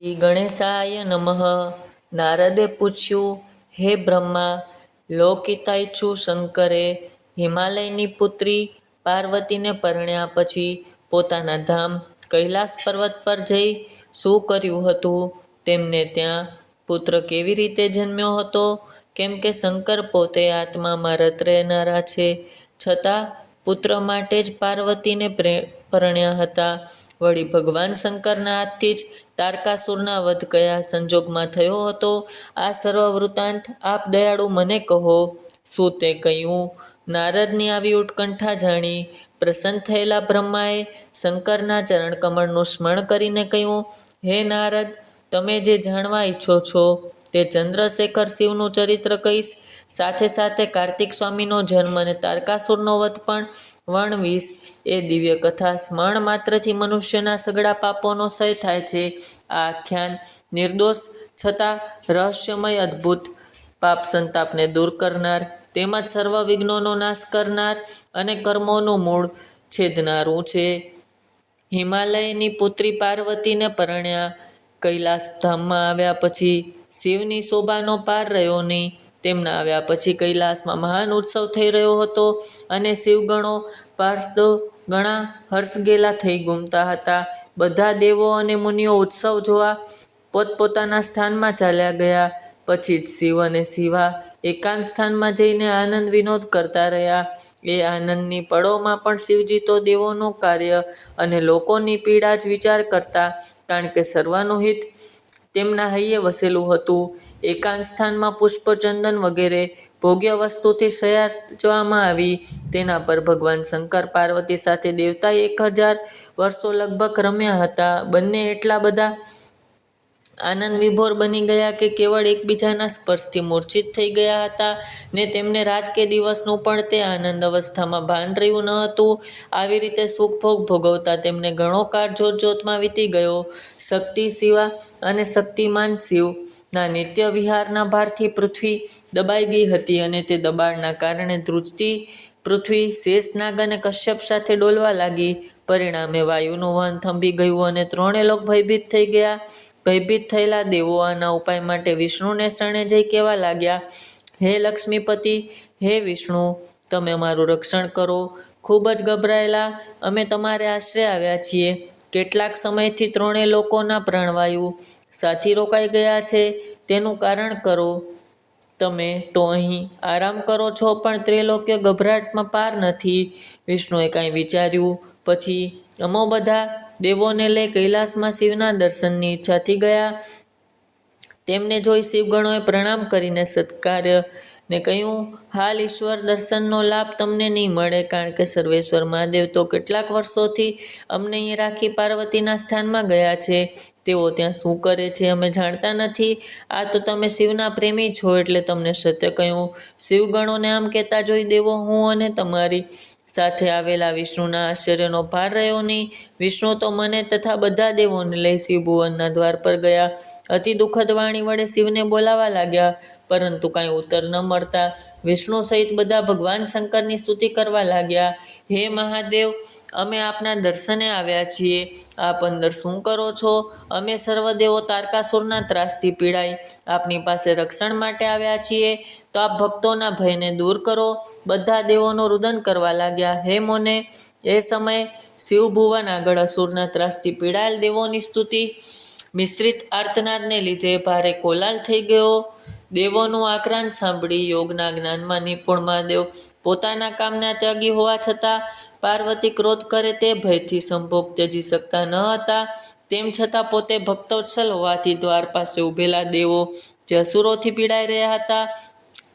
શ્રી ગણેશાય નમઃ નારદે પૂછ્યું હે બ્રહ્મા લોકહિતાઈચ્છુ શંકરે હિમાલયની પુત્રી પાર્વતીને પરણ્યા પછી પોતાના ધામ કૈલાસ પર્વત પર જઈ શું કર્યું હતું? તેમને ત્યાં પુત્ર કેવી રીતે જન્મ્યો હતો? કેમ કે શંકર પોતે આત્મામાં રત રહેનારા છે. છતાં પુત્ર માટે જ પાર્વતીને પ્રે- પરણ્યા હતા. વળી ભગવાન શંકરના હાથથી જ તારકાસુરના વધ કયા સંજોગમાં થયો હતો? આ સર્વ વૃત્તાંત આપ દયાળુ મને કહો, શું તે કહ્યું? નારદની આવી ઉત્કંઠા જાણી પ્રસન્ન થયેલા બ્રહ્માએ શંકરના ચરણકમળનું સ્મરણ કરીને કહ્યું, હે નારદ, તમે જે જાણવા ઈચ્છો છો તે ચંદ્રશેખર શિવનું ચરિત્ર કહીશ. સાથે સાથે કાર્તિક સ્વામીનો જન્મ અને તારકાસુરનો વધ પણ વર્ણવીશ એ દિવ્ય કથા સ્મરણ માત્રથી મનુષ્યના સગળા પાપોનો સય થાય છે. આ આખ્યાન નિર્દોષ છતાં રહસ્યમય અદ્ભુત. પાપ સંતાપને દૂર કરનાર, તેમજ સર્વ વિઘ્નોનો નાશ કરનાર અને કર્મોનું મૂળ છેદનારું છે. હિમાલયની પુત્રી પાર્વતીને પરણ્યા. કૈલાસ ધામમાં આવ્યા પછી શિવની શોભાનો પાર રહ્યો નહીં. તેમના આવ્યા પછી કૈલાસમાં મહાન ઉત્સવ થઈ રહ્યો હતો અને શિવગણો પાર્ષદો ઘણા હર્ષગેલા થઈ ગુમતા હતા. બધા દેવો અને મુનિઓ ઉત્સવ જોવા પોતપોતાના સ્થાનમાં ચાલ્યા ગયા. પછી જ શિવ અને શિવા એકાંત સ્થાનમાં જઈને આનંદ વિનોદ કરતા રહ્યા. એ આનંદની પળોમાં પણ શિવજી તો દેવોનું કાર્ય અને લોકોની પીડા જ વિચાર કરતા, કારણ કે સર્વનું હિત તેમના હૈયે વસેલું હતું. એકાંત સ્થાનમાં પુષ્પ ચંદન વગેરે ભોગ્ય વસ્તુથી સજાવવામાં આવી. તેના પર ભગવાન શંકર પાર્વતી સાથે દેવતાએ એક હજાર વર્ષો લગભગ રમ્યા હતા. બંને એટલા બધા આનંદ વિભોર બની ગયા કે કેવળ એકબીજાના સ્પર્શથી મૂર્છિત થઈ ગયા હતા ને તેમને રાત કે દિવસનું પણ તે આનંદ અવસ્થામાં ભાન રહ્યું ન હતું. આવી રીતે સુખ ભોગ ભોગવતા તેમને ઘણો કાળ જોતજોતમાં વીતી ગયો. શક્તિ શિવા અને શક્તિમાન શિવના નિત્ય વિહારના ભારથી પૃથ્વી દબાઈ ગઈ હતી અને તે દબાણના કારણે ધ્રુજતી પૃથ્વી શેષનાગ અને કશ્યપ સાથે ડોલવા લાગી. પરિણામે વાયુનું વહન થંભી ગયું અને ત્રણે લોક ભયભીત થઈ ગયા. ભયભીત થયેલા દેવો આના ઉપાય માટે વિષ્ણુને શરણે જઈ કહેવા લાગ્યા, હે લક્ષ્મીપતિ, હે વિષ્ણુ, તમે મારું રક્ષણ કરો. ખૂબ જ ગભરાયેલા અમે તમારે આશરે આવ્યા છીએ. કેટલાક સમયથી ત્રણેય લોકોના પ્રાણવાયુ સાથી રોકાઈ ગયા છે. તેનું કારણ કરો. તમે તો અહીં આરામ કરો છો, પણ ત્રિલોક્ય ગભરાટમાં પાર નથી. વિષ્ણુએ કાંઈ વિચાર્યું. પછી અમો બધા દેવોને લઈ કૈલાસમાં શિવના દર્શનની ઈચ્છાથી ગયા. તેમને જોઈ શિવગણોએ પ્રણામ કરીને સત્કાર્ય ને કહ્યું, હાલ ઈશ્વર દર્શનનો લાભ તમને નહીં મળે, કારણ કે સર્વેશ્વર મહાદેવ તો કેટલાક વર્ષોથી અમને અહીં રાખી પાર્વતીના સ્થાનમાં ગયા છે. તેઓ ત્યાં શું કરે છે અમે જાણતા નથી. આ તો તમે શિવના પ્રેમી છો એટલે તમને સત્ય કહ્યું. શિવગણોને આમ કહેતા જોઈ દેવો હું અને તમારી સાથે આવેલા વિષ્ણુના આશ્ચર્યનો ભાર રહ્યો નહીં. વિષ્ણુ તો મને તથા બધા દેવોને લઈ શિવભુવનના દ્વાર પર ગયા. અતિ દુઃખદ વાણી વડે શિવને બોલાવા લાગ્યા, પરંતુ કાંઈ ઉત્તર ન મળતા. વિષ્ણુ સહિત બધા ભગવાન શંકરની સ્તુતિ કરવા લાગ્યા. હે મહાદેવ, અમે આપના દર્શને આવ્યા છીએ. આપ અંદર શું કરો છો? અમે સર્વદેવો તારકાસુરના ત્રાસથી પીડાઈ આપની પાસે રક્ષણ માટે આવ્યા છીએ. તો આપ ભક્તોના ભયને દૂર કરો. બધા દેવોનું રુદન કરવા લાગ્યા. હે મોને, એ સમયે શિવભુવન આગળ અસુરના ત્રાસથી પીડાયેલ દેવોની સ્તુતિ. મિશ્રિત આર્તનાદને લીધે ભારે કોલાલ થઈ ગયો. દેવોનું આક્રાંત સાંભળી યોગના જ્ઞાનમાં નિપુણ મહાદેવ પોતાના કામના ત્યાગી હોવા છતાં પાર્વતી ક્રોધ કરે તે ભયથી સંભોગ ત્યજી શકતા ન હતા. તેમ છતાં પોતે ભક્તોત્સલ હોવાથી દ્વાર પાસે ઊભેલા દેવો જે અસુરોથી પીડાઈ રહ્યા હતા.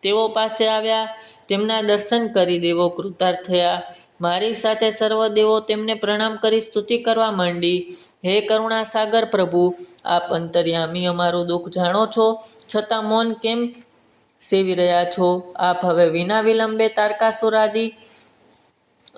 તેઓ પાસે આવ્યા, તેમના દર્શન કરી દેવો કૃતાર્થ થયા. મારી સાથે સર્વ દેવો તેમને પ્રણામ કરી સ્તુતિ કરવા માંડી. હે કરુણા સાગર પ્રભુ, આપ અંતર્યામી અમારું દુઃખ જાણો છો, છતાં મૌન કેમ સેવી રહ્યા છો? આપ હવે વિના વિલંબે તારકાસુર આદિ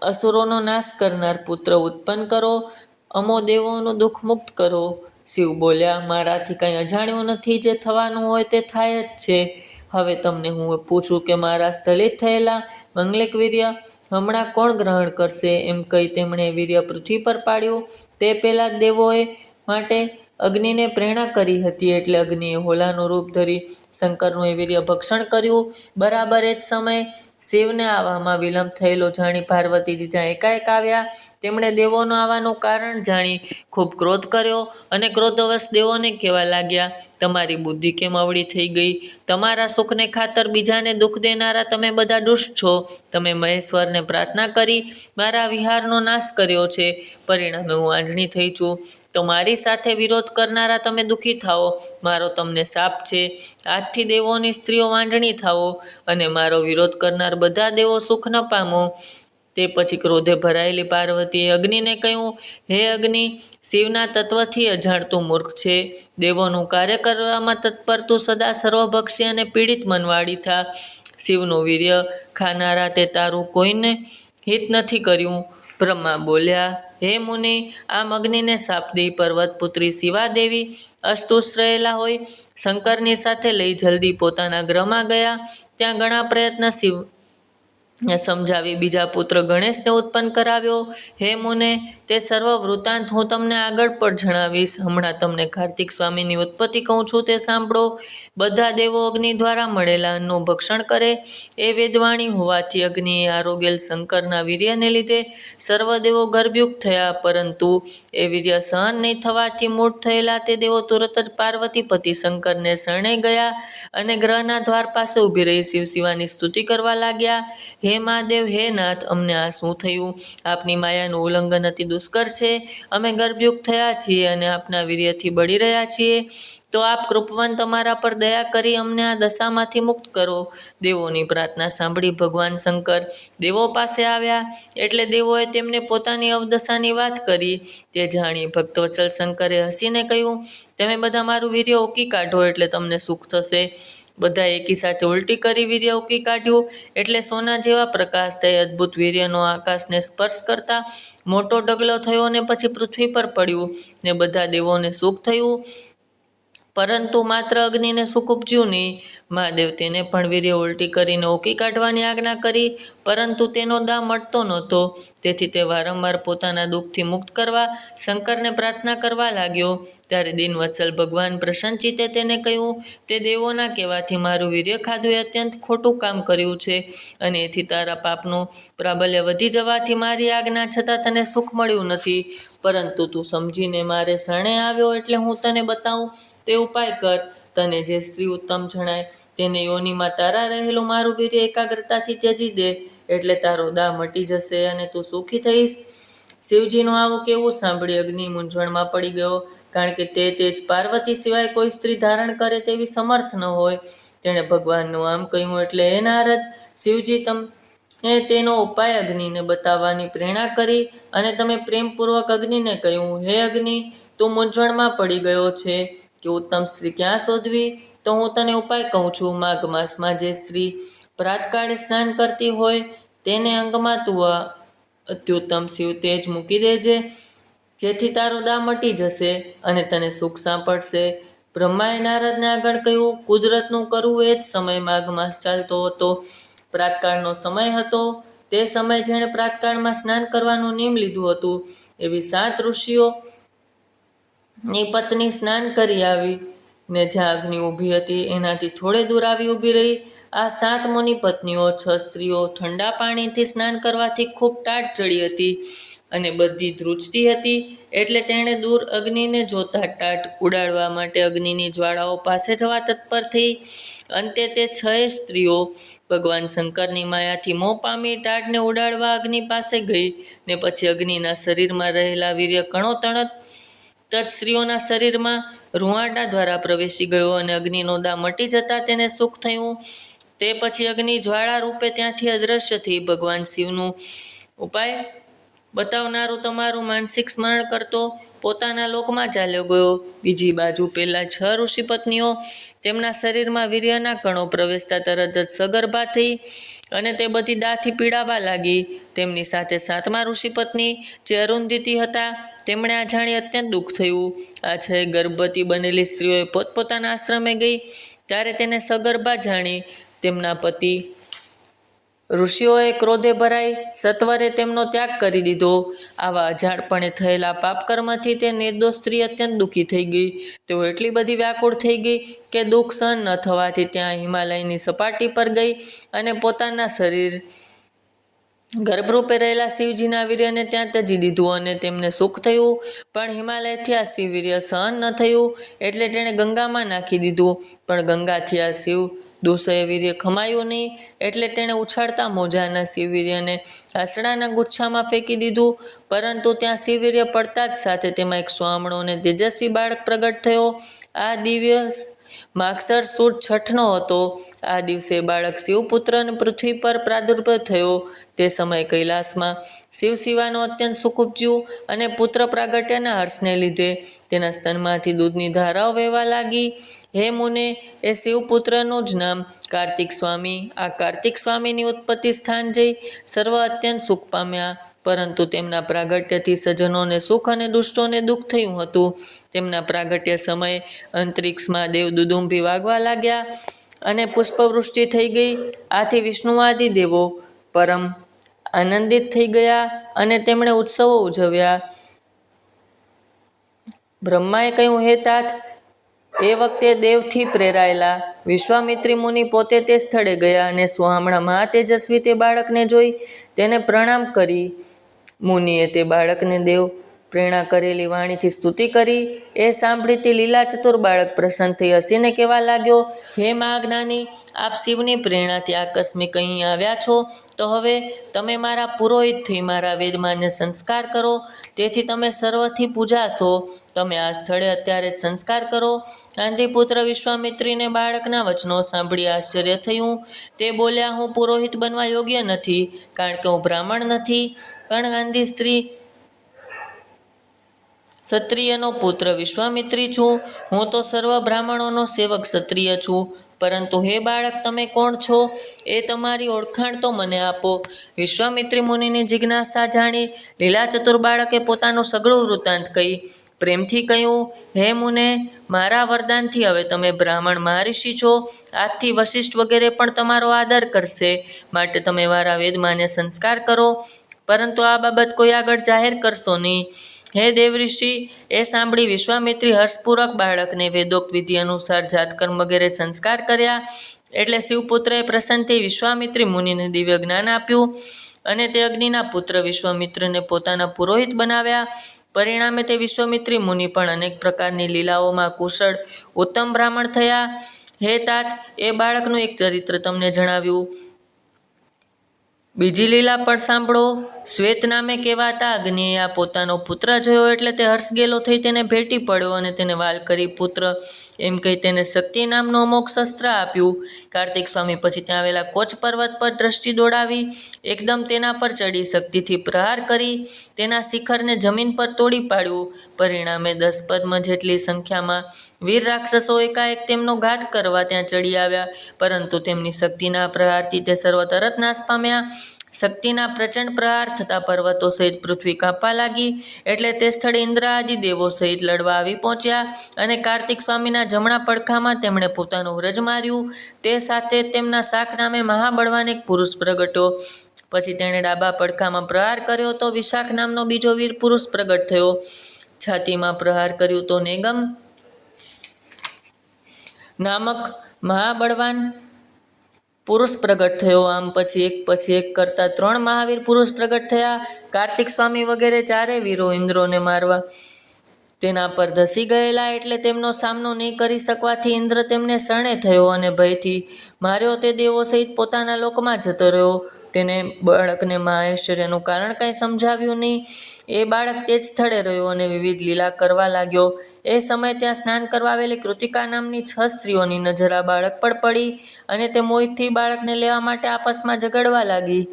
અસુરોનો નાશ કરનાર પુત્ર ઉત્પન્ન કરો, અમો દેવોનું દુઃખ મુક્ત કરો. શિવ બોલ્યા, મારાથી કંઈ અજાણ્યું નથી જે થવાનું હોય તે થાય જ છે. હવે તમને હું પૂછું કે મારા સ્થલિત થયેલા મંગલિક વીર્ય હમણાં કોણ ગ્રહણ કરશે? એમ કહી તેમણે વીર્ય પૃથ્વી પર પાડ્યું. તે પહેલાં દેવોએ માટે અગ્નિને પ્રેરણા કરી હતી એટલે અગ્નિએ હોલાનું રૂપ ધરી શંકરનું એ વીર્ય ભક્ષણ કર્યું. બરાબર એ જ સમયે શિવને આવવામાં વિલંબ થયેલો જાણી પાર્વતીજી ત્યાં એકાએક આવ્યા. તેમણે દેવોનો આવવાનું કારણ જાણી ખૂબ ક્રોધ કર્યો અને ક્રોધવશ દેવોને કહેવા લાગ્યા, તમારી બુદ્ધિ કેમ અવળી થઈ ગઈ? તમારા સુખને ખાતર બીજાને દુઃખ દેનારા તમે બધા દુષ્ટ છો. તમે મહેશ્વરને પ્રાર્થના કરી, મારા વિહારનો નાશ કર્યો છે. પરિણામે હું આંધળી થઈ છું. તો મારી સાથે વિરોધ કરનારા તમે દુઃખી થાઓ. મારો તમને સાપ છે. આજથી દેવોની સ્ત્રીઓ વાંજણી થાઓ અને મારો વિરોધ કરનાર બધા દેવો સુખ ન પામો. તે પછી ક્રોધે ભરાયેલી પાર્વતીએ અગ્નિને કહ્યું, હે અગ્નિ, શિવના તત્વથી અજાણતું મૂર્ખ છે. દેવોનું કાર્ય કરવામાં તત્પર તું સદા સર્વભક્ષી અને પીડિત મનવાળી થા. શિવનું વીર્ય ખાનારા તે તારું કોઈને હિત નથી કર્યું. બ્રહ્મા બોલ્યા, હે મુનિ, આમ અગ્નિને શાપ દઈ પર્વત પુત્રી શિવાદેવી અસ્તુષ રહેલા હોય. શંકરની સાથે લઈ જલ્દી પોતાના ગ્રહમાં ગયા. ત્યાં ઘણા પ્રયત્ન શિવ સમજાવી બીજા પુત્ર ગણેશને ઉત્પન્ન કરાવ્યો. હે મુને, તે સર્વ વૃત્તાંત હું તમને આગળ પણ જણાવીશ. હમણાં તમને કાર્તિક સ્વામીની ઉત્પત્તિ કહું છું, તે સાંભળો. બધા દેવો અગ્નિ દ્વારા મળેલા અન્નનું ભક્ષણ કરે. એ વેદવાણી હોવાથી અગ્નિએ આરોગેલ શંકરના વીર્યને લીધે સર્વ દેવો ગર્ભયુક્ત થયા, પરંતુ એ વીર્ય સહન નહીં થવાથી મૂળ થયેલા તે દેવો તુરત જ પાર્વતી પતિ શંકરને શરણે ગયા અને ગ્રહના દ્વાર પાસે ઊભી રહી શિવ શિવાની સ્તુતિ કરવા લાગ્યા. હે મહાદેવ, હે નાથ, અમને આ શું થયું? આપની માયાનું ઉલ્લંઘન અતિ દુષ્કર છે. અમે ગર્ભયુક્ત થયા છીએ અને આપના વીર્યથી બળી રહ્યા છીએ. તો આપ કૃપવાન તમારા પર દયા કરી અમને આ દશામાંથી મુક્ત કરો. દેવોની પ્રાર્થના સાંભળી ભગવાન શંકર દેવો પાસે આવ્યા. એટલે દેવોએ તેમને પોતાની અવદશાની વાત કરી. તે જાણી ભક્તવત્સલ શંકરે હસીને કહ્યું, તમે બધા મારું વીર્ય ઓકી કાઢો એટલે તમને સુખ થશે. બધા એકી સાથે ઉલટી કરી વીર્ય ઉકી કાઢ્યું. એટલે સોના જેવા પ્રકાશ થઈ અદ્ભુત વીર્યનો આકાશને સ્પર્શ કરતા મોટો ડગલો થયો અને પછી પૃથ્વી પર પડ્યું ને બધા દેવોને સુખ થયું. પરંતુ માત્ર અગ્નિને સુખ ઉપજ્યું નહીં મહાદેવ તેને પણ વીર્ય ઉલટી કરીને ઓકી કાઢવાની આજ્ઞા કરી, પરંતુ તેનો દા મળતો નહોતો. તેથી તે વારંવાર પોતાના દુઃખથી મુક્ત કરવા, શંકરને પ્રાર્થના કરવા લાગ્યો. ત્યારે દિનવત્સલ ભગવાન પ્રસન્નચિતે તેને કહ્યું, તે દેવોના કહેવાથી મારું વીર્ય ખાધું એ અત્યંત ખોટું કામ કર્યું છે. અને એથી તારા પાપનું પ્રાબલ્ય વધી જવાથી મારી આજ્ઞા છતાં તને સુખ મળ્યું નથી. પરંતુ તું સમજીને મારે શરણે આવ્યો એટલે હું તને બતાવું. તે ઉપાય કર. તને જે સ્ત્રી ઉત્તમ જણાય, તેને યોનિમાં તારા રહેલું મારું વીર્ય એકાગ્રતાથી ત્યજી દે, એટલે તારો દા મટી જશે અને તું સુખી થઈશ. શિવજીનું આવું કેવું સાંભળી અગ્નિ મૂંઝવણમાં પડી ગયો, કારણ કે તે તેજ પાર્વતી સિવાય કોઈ સ્ત્રી ધારણ કરે તેવી સમર્થ ન હોય. તેણે ભગવાનનું આમ કહ્યું એટલે હે નારદ, શિવજી તમ એ તેનો ઉપાય અગ્નિને બતાવવાની પ્રેરણા કરી અને તમે પ્રેમપૂર્વક અગ્નિને કહ્યું, હે અગ્નિ, તું મૂંઝવણમાં પડી ગયો છે કે ઉત્તમ સ્ત્રી ક્યાં શોધવી? તો હું તને ઉપાય કહું છું, માઘ માસમાં જે સ્ત્રી પ્રાતકાળે સ્નાન કરતી હોય તેને અંગમાં તું અત્યુત્તમ શિવ તેજ મૂકી દેજે, જેથી તારો દા મટી જશે અને તને સુખ સાંપડશે. બ્રહ્માએ નારદને આગળ કહ્યું, કુદરતનું કરવું એ જ સમય માઘ માસ ચાલતો હતો. પ્રાતકાળનો સમય હતો. તે સમય જેણે પ્રાતકાળમાં સ્નાન કરવાનું નિયમ લીધું હતું, એવી સાત ઋષિઓ ની પત્ની સ્નાન કરી આવી ને જ્યાં અગ્નિ ઊભી હતી. એનાથી થોડે દૂર આવી ઊભી રહી. આ સાત મુનિ પત્નીઓ છ સ્ત્રીઓ ઠંડા પાણીથી સ્નાન કરવાથી ખૂબ ટાટ ચડી હતી અને બધી ધ્રુજતી હતી. એટલે તેણે દૂર અગ્નિને જોતા ટાટ ઉડાડવા માટે અગ્નિની જ્વાળાઓ પાસે જવા તત્પર થઈ. અંતે તે છ સ્ત્રીઓ ભગવાન શંકરની માયાથી મોં પામી ટાટને ઉડાડવા અગ્નિ પાસે ગઈ ને પછી અગ્નિના શરીરમાં રહેલા વીર્ય કણો તણત તત સ્ત્રીઓના શરીરમાં રૂંવાડા દ્વારા પ્રવેશી ગયો અને અગ્નિનો દા મટી જતા તેને સુખ થયું. તે પછી અગ્નિ જ્વાળા રૂપે ત્યાંથી અદ્રશ્ય થઈ ભગવાન શિવનું ઉપાય બતાવનારું તમારું માનસિક સ્મરણ કરતો પોતાના લોકમાં ચાલ્યો ગયો. બીજી બાજુ પહેલાં છ ઋષિ પત્નીઓ તેમના શરીરમાં વીર્યના કણો પ્રવેશતા તરત જ સગર્ભા થઈ અને તે બધી દાથી પીડાવા લાગી. તેમની સાથે સાતમા ઋષિ પત્ની જે અરુંધિતિ હતા, તેમણે આ જાણી અત્યંત દુઃખ થયું. આ છે ગર્ભવતી બનેલી સ્ત્રીઓએ પોતપોતાના આશ્રમે ગઈ, ત્યારે તેને સગર્ભા જાણી. તેમના પતિ ઋષિઓએ ક્રોધે ભરાઈ, સત્વરે તેમનો ત્યાગ કરી દીધો. આવા અજાડપણે થયેલા પાપકર્મથી તે નિર્દોષ સ્ત્રી અત્યંત દુઃખી થઈ ગઈ. તેઓ એટલી બધી વ્યાકુળ થઈ ગઈ કે દુઃખ સહન ન થવાથી ત્યાં હિમાલયની સપાટી પર ગઈ અને પોતાના શરીર ગર્ભરૂપે રહેલા શિવજીના વીર્યને ત્યાં ત્યજી દીધું અને તેમને સુખ થયું. પણ હિમાલયથી આ શિવવીર્ય સહન ન થયું એટલે તેણે ગંગામાં નાખી દીધું. પણ ગંગાથી આ શિવ દુસરે વીર્ય ખમાયું નહીં, એટલે તેણે ઉછાળતા મોજાના શિવવીર્યને આસડાના ગુચ્છામાં ફેંકી દીધું. પરંતુ ત્યાં શિવવીર્ય પડતા જ સાથે તેમાં એક સ્વામણો અને તેજસ્વી બાળક પ્રગટ થયો. આ દિવ્ય માગસર સુદ છઠનો હતો. આ દિવસે બાળક શિવપુત્ર અને પૃથ્વી પર પ્રાદુર્ભાવ થયો. તે સમયે કૈલાસમાં શિવ શિવાનું અત્યંત સુખ ઉપજ્યું અને પુત્ર પ્રાગટ્યના હર્ષને લીધે તેના સ્તનમાંથી દૂધની ધારાઓ વહેવા લાગી. હે મુને, એ શિવપુત્રનું જ નામ કાર્તિક સ્વામી. આ કાર્તિક સ્વામીની ઉત્પત્તિ સ્થાન જઈ સર્વ અત્યંત સુખ પામ્યા. પરંતુ તેમના પ્રાગટ્યથી સજ્જનોને સુખ અને દુષ્ટોને દુઃખ થયું હતું. તેમના પ્રાગટ્ય સમયે અંતરિક્ષમાં દેવ દુદુંભી વાગવા લાગ્યા અને પુષ્પવૃષ્ટિ થઈ ગઈ. આથી વિષ્ણુવાદી દેવો પરમ આનંદિત થઈ ગયા અને તેમણે ઉત્સવો ઉજવ્યા. બ્રહ્માએ કહ્યું, હે તાત, એ વખતે દેવથી પ્રેરાયેલા વિશ્વામિત્રી મુનિ પોતે તે સ્થળે ગયા અને સ્વામણા મહાતેજસ્વી તે બાળકને જોઈ. તેને પ્રણામ કરી મુનિએ તે બાળકને દેવ પ્રેરણા કરેલી, વાણીથી સ્તુતિ કરી, એ સાંભળી લીલા ચતુર બાળક પ્રસન્ન થઈ હસીને કહેવા લાગ્યો, હે મહાજ્ઞાની આપ શિવની પ્રેરણાથી આકસ્મિક અહીં આવ્યા છો. તો હવે તમે મારા પુરોહિત થઈ મારા વેદમાન્ય સંસ્કાર કરો. તેથી તમે સર્વથી પૂજાશો તમે આ સ્થળે અત્યારે જ સંસ્કાર કરો. ગાંધીપુત્ર વિશ્વામિત્રીને બાળકના વચનો સાંભળી આશ્ચર્ય થયું. તે બોલ્યા, હું પુરોહિત બનવા યોગ્ય નથી, કારણ કે હું બ્રાહ્મણ નથી. પણ ગાંધી સ્ત્રી ક્ષત્રિયનો પુત્ર વિશ્વામિત્રી છું. હું તો સર્વ બ્રાહ્મણોનો સેવક ક્ષત્રિય છું. પરંતુ હે બાળક, તમે કોણ છો? એ તમારી ઓળખાણ તો મને આપો. વિશ્વામિત્રી મુનિની જિજ્ઞાસા જાણી લીલા ચતુર બાળકે પોતાનું સઘળું વૃત્તાંત કહી, પ્રેમથી કહ્યું, હે મુને, મારા વરદાનથી હવે તમે બ્રાહ્મણ મહારિષિ છો. આજથી વશિષ્ઠ વગેરે પણ તમારો આદર કરશે. માટે તમે મારા વેદમાન્ય સંસ્કાર કરો. પરંતુ આ બાબત કોઈ આગળ જાહેર કરશો નહીં. હે દેવઋષિ, એ સાંભળી વિશ્વામિત્રી હર્ષપૂર્વક બાળકને વેદોક્ત વિધિ અનુસાર જાતકર્મ વગેરે સંસ્કાર કર્યા. એટલે શિવપુત્રએ પ્રસન્નથી વિશ્વામિત્રી મુનિને દિવ્ય જ્ઞાન આપ્યું અને તે અગ્નિના પુત્ર વિશ્વામિત્રને પોતાના પુરોહિત બનાવ્યા. પરિણામે તે વિશ્વામિત્રી મુનિ પણ અનેક પ્રકારની લીલાઓમાં કુશળ, ઉત્તમ બ્રાહ્મણ થયા. હે તાત, એ બાળકનું એક ચરિત્ર તમને જણાવ્યું. બીજી લીલા પણ સાંભળો. શ્વેત નામે કહેવાતા અગ્નિએ આ પોતાનો પુત્ર જોયો એટલે તે હર્ષગેલો થઈ તેને ભેટી પડ્યો અને તેને વાલ કરી પુત્ર એમ કહી તેને શક્તિ નામનું અમોક શસ્ત્ર આપ્યું. કાર્તિક સ્વામી પછી ત્યાં આવેલા કોચ પર્વત પર દ્રષ્ટિ દોડાવી, એકદમ તેના પર ચડી શક્તિથી પ્રહાર કરી, તેના શિખરને જમીન પર તોડી પાડ્યું. પરિણામે દસ પદ્મ જેટલી સંખ્યામાં વીર રાક્ષસો એકાએક તેમનો ઘાત કરવા ત્યાં ચડી આવ્યા. પરંતુ તેમની શક્તિના પ્રહારથી તે સર્વ તરત નાશ પામ્યા. શક્તિના પ્રચંડ પ્રહાર થતા પર્વતો સહિત પૃથ્વી કાપવા લાગી એટલે તે સ્થળે ઇન્દ્રાદિ દેવો સહિત લડવા આવી પહોંચ્યા અને કાર્તિક સ્વામીના જમણા પડખામાં તેમણે પોતાનું વ્રજ માર્યું. તે સાથે તેમના શાક નામે મહાબળવાન એક પુરુષ પ્રગટ્યો. પછી તેણે ડાબા પડખામાં પ્રહાર કર્યો તો વિશાખ નામનો બીજો વીર પુરુષ પ્રગટ થયો. છાતીમાં પ્રહાર કર્યું તો નેગમ. નામક મહાબળવાન પુરુષ પ્રગટ થયો. આમ પછી એક પછી એક કરતા ત્રણ મહાવીર પુરુષ પ્રગટ થયા. કાર્તિક સ્વામી વગેરે ચારે વીરો ઇન્દ્રોને મારવા તેના પર ધસી ગયેલા એટલે તેમનો સામનો નહીં કરી શકવાથી ઇન્દ્ર તેમને શરણે થયો અને ભયથી માર્યો. તે દેવો સહિત પોતાના લોકમાં જતો રહ્યો. તેને બાળકને મહાઐશ્વર્યનું કારણ કાંઈ સમજાવ્યું નહીં. એ બાળક તે જ સ્થળે રહ્યો અને વિવિધ લીલા કરવા લાગ્યો. એ સમયે ત્યાં સ્નાન કરવા આવેલી કૃતિકા નામની છ સ્ત્રીઓની નજર આ બાળક પર પડી અને તે મોહિતથી બાળકને લેવા માટે આપસમાં ઝઘડવા લાગી.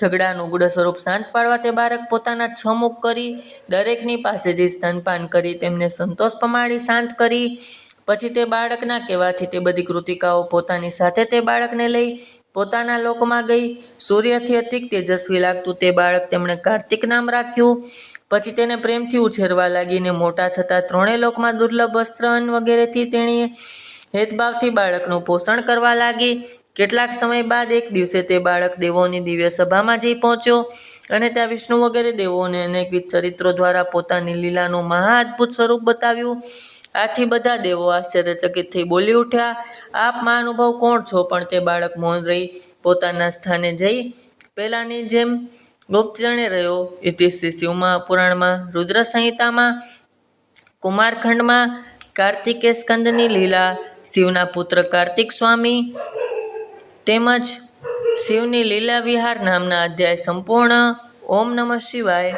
ઝઘડાનું ઉગ્ર સ્વરૂપ શાંત પાડવા તે બાળક પોતાના છમુખ કરી દરેકની પાસે જે સ્તનપાન કરી તેમને સંતોષ પમાડી શાંત કરી. પછી તે બાળકના કહેવાથી તે બધી કૃતિકાઓ પોતાની સાથે તે બાળકને લઈ પોતાના લોકમાં ગઈ. સૂર્યથી અતિક તેજસ્વી લાગતું તે બાળક તેમણે કાર્તિક નામ રાખ્યું. પછી તેને પ્રેમથી ઉછેરવા લાગીને મોટા થતા ત્રણેય લોકમાં દુર્લભ વસ્ત્ર વગેરેથી તેણીએ હેદભાવથી બાળકનું પોષણ કરવા લાગી. કેટલાક સમય બાદ એક દિવસે તે બાળક દેવોની દિવ્ય સભામાં જઈ પહોંચ્યો અને ત્યાં વિષ્ણુ વગેરે દેવોને અનેકવિધ ચરિત્રો દ્વારા પોતાની લીલાનું મહા અદ્ભુત સ્વરૂપ બતાવ્યું. આથી બધા દેવો આશ્ચર્યચકિત થઈ બોલી ઉઠ્યા, આપ મહાનુભાવ કોણ છો? પણ તે બાળક મૌન રહી પોતાના સ્થાને જઈ પહેલાની જેમ ગુપ્તચરણે રહ્યો. ઇતિશ્રી શ્રી શિવમાં પુરાણમાં રુદ્ર સંહિતામાં કુમારખંડમાં કાર્તિકે સ્કંદની લીલા, શિવના પુત્ર કાર્તિક સ્વામી તેમજ શિવની લીલા વિહાર નામના અધ્યાય સંપૂર્ણ. ઓમ નમઃ શિવાય.